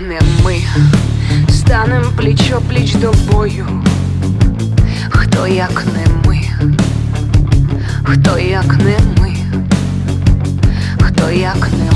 не ми, станем плічо пліч до бою, хто як не ми, хто як не ми, хто як не ми.